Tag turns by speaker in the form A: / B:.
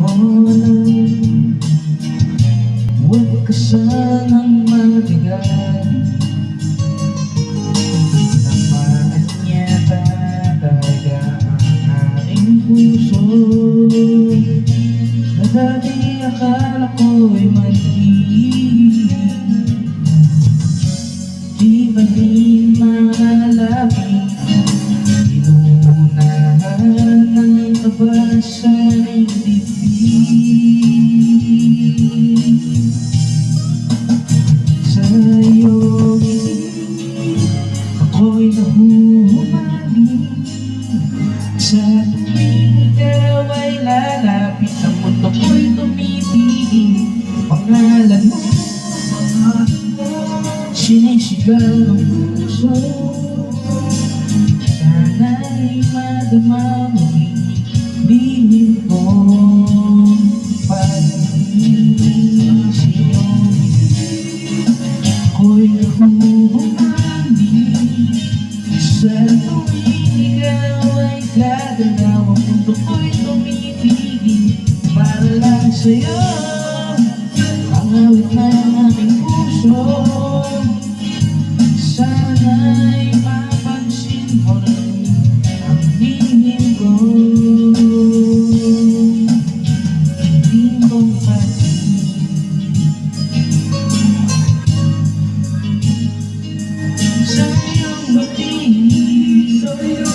A: mo lang Huwag ka sanang mabigat. Tamaan niya talaga ang puso. Na dati akala ko'y mali Di ba rin malapit Ang Sinisigaw ng puso sa'yo Ang awit ng aking puso Hallelujah.